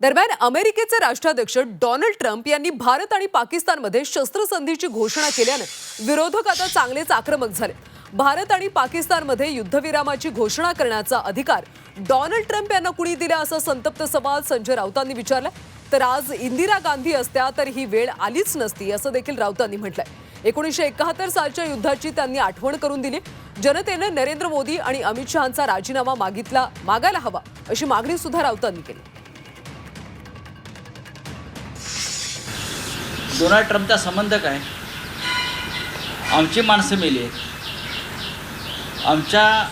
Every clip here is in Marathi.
दरम्यान अमेरिकेचे राष्ट्राध्यक्ष डोनाल्ड ट्रम्प यांनी भारत आणि पाकिस्तानमध्ये शस्त्रसंधीची घोषणा केल्यानं विरोधक आता चांगलेच आक्रमक झाले. भारत आणि पाकिस्तानमध्ये युद्धविरामाची घोषणा करण्याचा अधिकार डोनाल्ड ट्रम्प यांना कुणी दिला असा संतप्त सवाल संजय राऊतांनी विचारला तर आज इंदिरा गांधी असत्या तर ही वेळ आलीच नसती असं देखील राऊतांनी म्हटलंय. एकोणीसशे एकाहत्तर सालच्या युद्धाची त्यांनी आठवण करून दिली. जनतेनं नरेंद्र मोदी आणि अमित शहाचा राजीनामा मागितला मागायला हवा अशी मागणी सुद्धा राऊतांनी केली. डोनाल्ड ट्रम्पचा संबंध काय? आमची माणसं मेली आहेत. आमच्या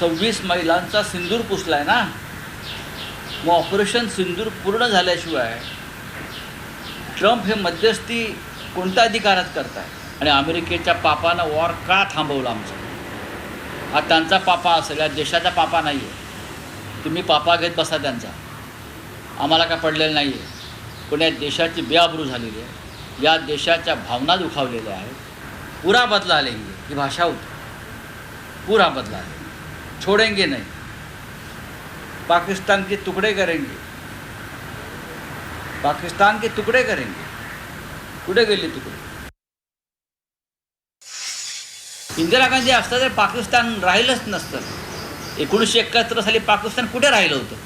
सव्वीस महिलांचा सिंदूर पुसला आहे ना? मग ऑपरेशन सिंदूर पूर्ण झाल्याशिवाय ट्रम्प हे मध्यस्थी कोणत्या अधिकारात करताय? आणि अमेरिकेच्या पापानं वॉर का थांबवलं आमचं? हा त्यांचा पापा असेल या देशाचा पापा नाही आहे तुम्ही पापा घेत बसा त्यांचा. आम्हाला काय पडलेलं नाही आहे पण या देशाची बेआबरू झालेली आहे. या देशाच्या भावना दुखावलेल्या आहेत. पुरा बदला लेंगे ही. भाषा होती. पुरा बदला लेंगे छोडेंगे नाही. पाकिस्तान के तुकडे करेंगे. पाकिस्तान के तुकडे करेंगे. कुठे गेले तुकडे? इंदिरा गांधी असता तर पाकिस्तान राहिलंच नसतं. एकोणीसशे एकाहत्तर साली पाकिस्तान कुठे राहिलं होतं?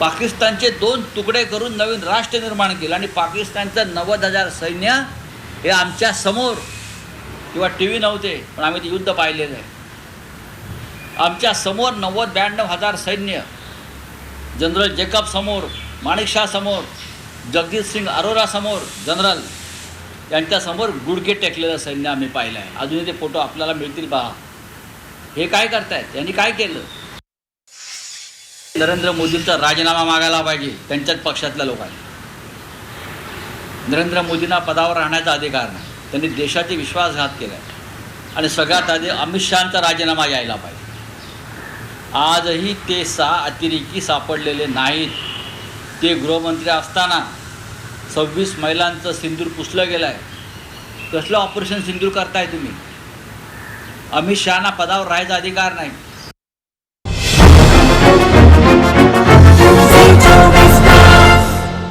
पाकिस्तानचे दोन तुकडे करून नवीन राष्ट्र निर्माण केलं आणि पाकिस्तानचं नव्वद हजार सैन्य हे आमच्यासमोर किंवा टी व्ही नव्हते पण आम्ही ते युद्ध पाहिलेलं आहे. आमच्यासमोर नव्वद ब्याण्णव हजार सैन्य जनरल जेकब समोर माणिकशा समोर जगजित सिंग अरोरा समोर जनरल यांच्यासमोर गुडघे टेकलेलं सैन्य आम्ही पाहिलं आहे. अजूनही ते फोटो आपल्याला मिळतील पहा. हे काय करतायत? यांनी काय केलं? नरेंद्र मोदींचा राजीनामा मागायला पाहिजे त्यांच्याच पक्षातल्या लोकांनी. नरेंद्र मोदींना पदावर राहण्याचा अधिकार नाही. त्यांनी देशाचे विश्वासघात केला आहे आणि सगळ्यात आधी अमित शहाचा राजीनामा यायला पाहिजे. आजही ते सहा अतिरेकी सापडलेले नाहीत. ते गृहमंत्री असताना सव्वीस महिलांचं सिंदूर पुसलं गेलं आहे कसलं ऑपरेशन सिंदूर करताय तुम्ही? अमित शहाना पदावर राहायचा अधिकार नाही.